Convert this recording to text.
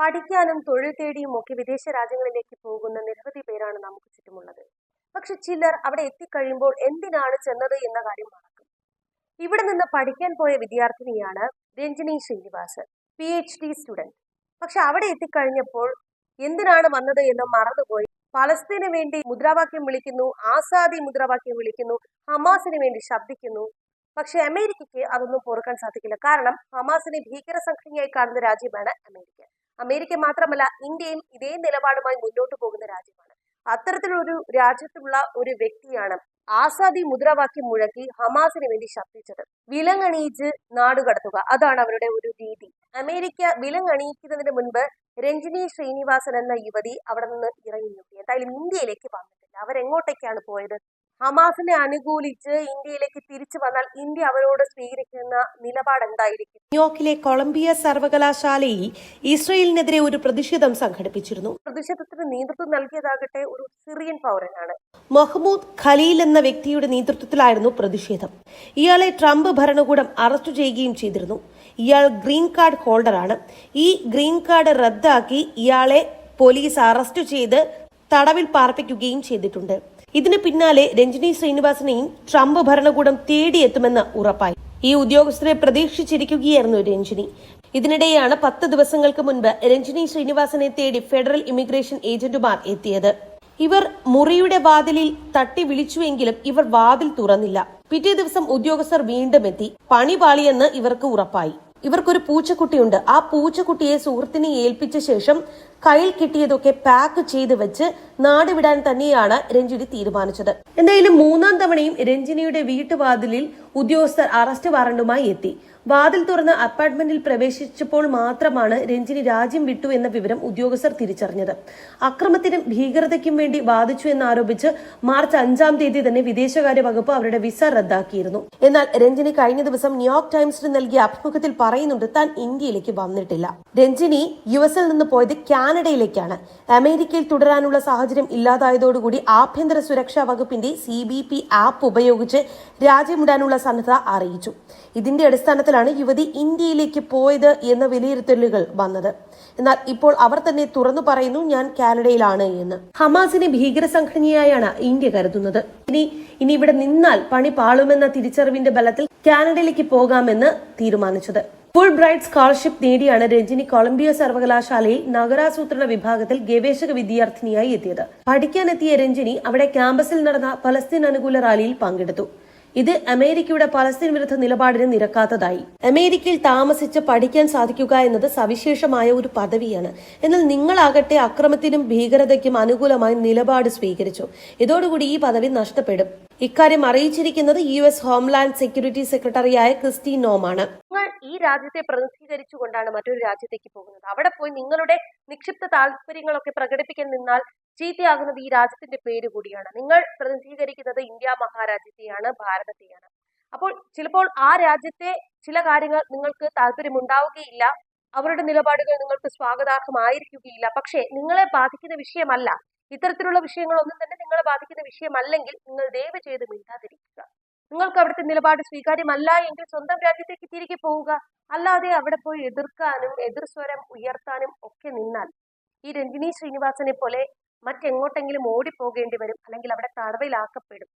പഠിക്കാനും തൊഴിൽ തേടിയും ഒക്കെ വിദേശ രാജ്യങ്ങളിലേക്ക് പോകുന്ന നിരവധി പേരാണ് നമുക്ക് ചുറ്റുമുള്ളത്. പക്ഷെ ചിലർ അവിടെ എത്തിക്കഴിയുമ്പോൾ എന്തിനാണ് ചെന്നത് എന്ന കാര്യം മറക്കും. ഇവിടെ നിന്ന് പഠിക്കാൻ പോയ വിദ്യാർത്ഥിനിയാണ് Ranjini Srinivas P H D student പക്ഷെ അവിടെ എത്തിക്കഴിഞ്ഞപ്പോൾ എന്തിനാണ് വന്നത് എന്ന് മറന്നുപോയി. പലസ്തീന് വേണ്ടി മുദ്രാവാക്യം വിളിക്കുന്നു ആസാദി മുദ്രാവാക്യം വിളിക്കുന്നു ഹമാസിന് വേണ്ടി ശബ്ദിക്കുന്നു. പക്ഷെ അമേരിക്കയ്ക്ക് അതൊന്നും പൊറുക്കാൻ സാധിക്കില്ല. കാരണം ഹമാസിനെ ഭീകര സംഘടനയായി കാണുന്ന രാജ്യമാണ് അമേരിക്ക. അമേരിക്ക മാത്രമല്ല ഇന്ത്യയും ഇതേ നിലപാടുമായി മുന്നോട്ട് പോകുന്ന രാജ്യമാണ്. അത്തരത്തിലൊരു രാജ്യത്തുള്ള ഒരു വ്യക്തിയാണ് ആസാദി മുദ്രാവാക്യം മുഴക്കി ഹമാസിന് വേണ്ടി ശബ്ദിച്ചത് വിലങ്ങണിയിച്ച് നാടുകടത്തുക അതാണ് അവരുടെ ഒരു രീതി. അമേരിക്ക വിലങ്ങണിയിക്കുന്നതിന് മുൻപ് രഞ്ജിനി ശ്രീനിവാസൻ എന്ന യുവതി അവിടെ നിന്ന് ഇറങ്ങി നോക്കി എന്തായാലും ഇന്ത്യയിലേക്ക് വന്നിട്ടില്ല. അവരെങ്ങോട്ടേക്കാണ് പോയത്? ഹമാസിനെ അനുകൂലിച്ച് ഇന്ത്യയിലേക്ക് തിരിച്ചു വന്നാൽ ഇന്ത്യ അവരോട് സ്വീകരിക്കുന്ന നിലപാട് എന്തായിരിക്കും? ന്യൂയോർക്കിലെ കൊളംബിയ സർവകലാശാലയിൽ ഇസ്രയേലിനെതിരെ ഒരു പ്രതിഷേധം സംഘടിപ്പിച്ചിരുന്നു. പ്രതിഷേധത്തിന് നേതൃത്വം നൽകിയതാകട്ടെ ഒരു സിറിയൻ പൗരനാണ്. മഹ്മൂദ് ഖലീൽ എന്ന വ്യക്തിയുടെ നേതൃത്വത്തിലായിരുന്നു പ്രതിഷേധം. ഇയാളെ ട്രംപ് ഭരണകൂടം അറസ്റ്റ് ചെയ്യുകയും ചെയ്തിരുന്നു. ഇയാൾ ഗ്രീൻ കാർഡ് ഹോൾഡറാണ്. ഈ ഗ്രീൻ കാർഡ് റദ്ദാക്കി ഇയാളെ പോലീസ് അറസ്റ്റ് ചെയ്ത് തടവിൽ പാർപ്പിക്കുകയും ചെയ്തിട്ടുണ്ട്. ഇതിന് പിന്നാലെ രഞ്ജിനി ശ്രീനിവാസനെയും ട്രംപ് ഭരണകൂടം തേടിയെത്തുമെന്ന് ഉറപ്പായി. ഈ ഉദ്യോഗസ്ഥരെ പ്രതീക്ഷിച്ചിരിക്കുകയായിരുന്നു രഞ്ജിനി. ഇതിനിടെയാണ് പത്ത് ദിവസങ്ങൾക്ക് മുൻപ് രഞ്ജിനി ശ്രീനിവാസനെ തേടി ഫെഡറൽ ഇമിഗ്രേഷൻ ഏജന്റുമാർ എത്തിയത്. ഇവർ മുറിയുടെ വാതിലിൽ തട്ടി വിളിച്ചുവെങ്കിലും ഇവർ വാതിൽ തുറന്നില്ല. പിറ്റേ ദിവസം ഉദ്യോഗസ്ഥർ വീണ്ടും എത്തി. പണി പാളിയെന്ന് ഇവർക്ക് ഉറപ്പായി. ഇവർക്കൊരു പൂച്ചക്കുട്ടിയുണ്ട്. ആ പൂച്ചക്കുട്ടിയെ സുഹൃത്തിനെ ഏൽപ്പിച്ച ശേഷം കയ്യിൽ കിട്ടിയതൊക്കെ പാക്ക് ചെയ്ത് വെച്ച് നാടുവിടാൻ തന്നെയാണ് രഞ്ജിനി തീരുമാനിച്ചത്. എന്തായാലും മൂന്നാം തവണയും രഞ്ജിനിയുടെ വീട്ടുവാതിലിൽ ഉദ്യോഗസ്ഥർ അറസ്റ്റ് വാറണ്ടുമായി എത്തി. വാതിൽ തുറന്ന് അപ്പാർട്ട്മെന്റിൽ പ്രവേശിച്ചപ്പോൾ മാത്രമാണ് രഞ്ജിനി രാജ്യം വിട്ടു എന്ന വിവരം ഉദ്യോഗസ്ഥർ തിരിച്ചറിഞ്ഞത്. അക്രമത്തിനും ഭീകരതയ്ക്കും വേണ്ടി വാദിച്ചു എന്നാരോപിച്ച് മാർച്ച് അഞ്ചാം തീയതി തന്നെ വിദേശകാര്യ വകുപ്പ് അവരുടെ വിസ റദ്ദാക്കിയിരുന്നു. എന്നാൽ രഞ്ജിനി കഴിഞ്ഞ ദിവസം ന്യൂയോർക്ക് ടൈംസിന് നൽകിയ അഭിമുഖത്തിൽ പറയുന്നുണ്ട് താൻ ഇന്ത്യയിലേക്ക് വന്നിട്ടില്ല. രഞ്ജിനി യു എസിൽ നിന്ന് പോയത് കാനഡയിലേക്കാണ്. അമേരിക്കയിൽ തുടരാനുള്ള സാഹചര്യം ഇല്ലാതായതോടുകൂടി ആഭ്യന്തര സുരക്ഷാ വകുപ്പിന്റെ സി ബി പി ആപ്പ് ഉപയോഗിച്ച് രാജ്യമിടാനുള്ള സന്നദ്ധത അറിയിച്ചു. ഇതിന്റെ അടിസ്ഥാനത്തിലാണ് യുവതി ഇന്ത്യയിലേക്ക് പോയത് എന്ന വിലയിരുത്തലുകൾ വന്നത്. എന്നാൽ ഇപ്പോൾ അവർ തന്നെ തുറന്നു പറയുന്നു ഞാൻ കാനഡയിലാണ് എന്ന്. ഹമാസിനെ ഭീകര സംഘടനയായാണ് ഇന്ത്യ കരുതുന്നത്. ഇനി ഇനി ഇവിടെ നിന്നാൽ പണി പാളുമെന്ന തിരിച്ചറിവിന്റെ ബലത്തിൽ കാനഡയിലേക്ക് പോകാമെന്ന് തീരുമാനിച്ചത്. ഫുൾ ബ്രൈറ്റ് സ്കോളർഷിപ്പ് നേടിയാണ് രഞ്ജിനി കൊളംബിയ സർവകലാശാലയിൽ നഗരാസൂത്രണ വിഭാഗത്തിൽ ഗവേഷക വിദ്യാർത്ഥിനിയായി എത്തിയത്. പഠിക്കാനെത്തിയ രഞ്ജിനി അവിടെ ക്യാമ്പസിൽ നടന്ന പലസ്തീൻ അനുകൂല റാലിയിൽ പങ്കെടുത്തു. ഇത് അമേരിക്കയുടെ പലസ്തീൻ വിരുദ്ധ നിലപാടിന് നിരക്കാത്തതായി. അമേരിക്കയിൽ താമസിച്ച് പഠിക്കാൻ സാധിക്കുക എന്നത് സവിശേഷമായ ഒരു പദവിയാണ്. എന്നാൽ നിങ്ങളാകട്ടെ അക്രമത്തിനും ഭീകരതയ്ക്കും അനുകൂലമായി നിലപാട് സ്വീകരിച്ചു. ഇതോടുകൂടി ഈ പദവി നഷ്ടപ്പെടും. ഇക്കാര്യം അറിയിച്ചിരിക്കുന്നത് യു എസ് ഹോംലാൻഡ് സെക്യൂരിറ്റി സെക്രട്ടറിയായ ക്രിസ്റ്റി നോമാണ്. നിങ്ങൾ ഈ രാജ്യത്തെ പ്രതിനിധീകരിച്ചുകൊണ്ടാണ് മറ്റൊരു രാജ്യത്തേക്ക് പോകുന്നത്. അവിടെ പോയി നിങ്ങളുടെ നിക്ഷിപ്ത താല്പര്യങ്ങളൊക്കെ പ്രകടിപ്പിക്കാൻ നിന്നാൽ ചീത്തയാകുന്നത് ഈ രാജ്യത്തിന്റെ പേര് കൂടിയാണ്. നിങ്ങൾ പ്രതിനിധീകരിക്കുന്നത് ഇന്ത്യ മഹാരാജ്യത്തെയാണ് ഭാരതത്തെയാണ്. അപ്പോൾ ചിലപ്പോൾ ആ രാജ്യത്തെ ചില കാര്യങ്ങൾ നിങ്ങൾക്ക് താല്പര്യമുണ്ടാവുകയില്ല. അവരുടെ നിലപാടുകൾ നിങ്ങൾക്ക് സ്വാഗതാർഹമായിരിക്കുകയില്ല. പക്ഷേ നിങ്ങളെ ബാധിക്കുന്ന വിഷയമല്ല. ഇത്തരത്തിലുള്ള വിഷയങ്ങളൊന്നും തന്നെ നിങ്ങളെ ബാധിക്കുന്ന വിഷയമല്ലെങ്കിൽ നിങ്ങൾ ദയവ് ചെയ്ത് മിണ്ടാതിരിക്കുക. നിങ്ങൾക്ക് അവിടുത്തെ നിലപാട് സ്വീകാര്യമല്ല എങ്കിൽ സ്വന്തം രാജ്യത്തേക്ക് തിരികെ പോവുക. അല്ലാതെ അവിടെ പോയി എതിർക്കാനും എതിർ സ്വരം ഉയർത്താനും ഒക്കെ നിന്നാൽ ഈ രഞ്ജിനി ശ്രീനിവാസനെ പോലെ മറ്റെങ്ങോട്ടെങ്കിലും ഓടിപ്പോകേണ്ടി വരും. അല്ലെങ്കിൽ അവിടെ തടവിലാക്കപ്പെടും.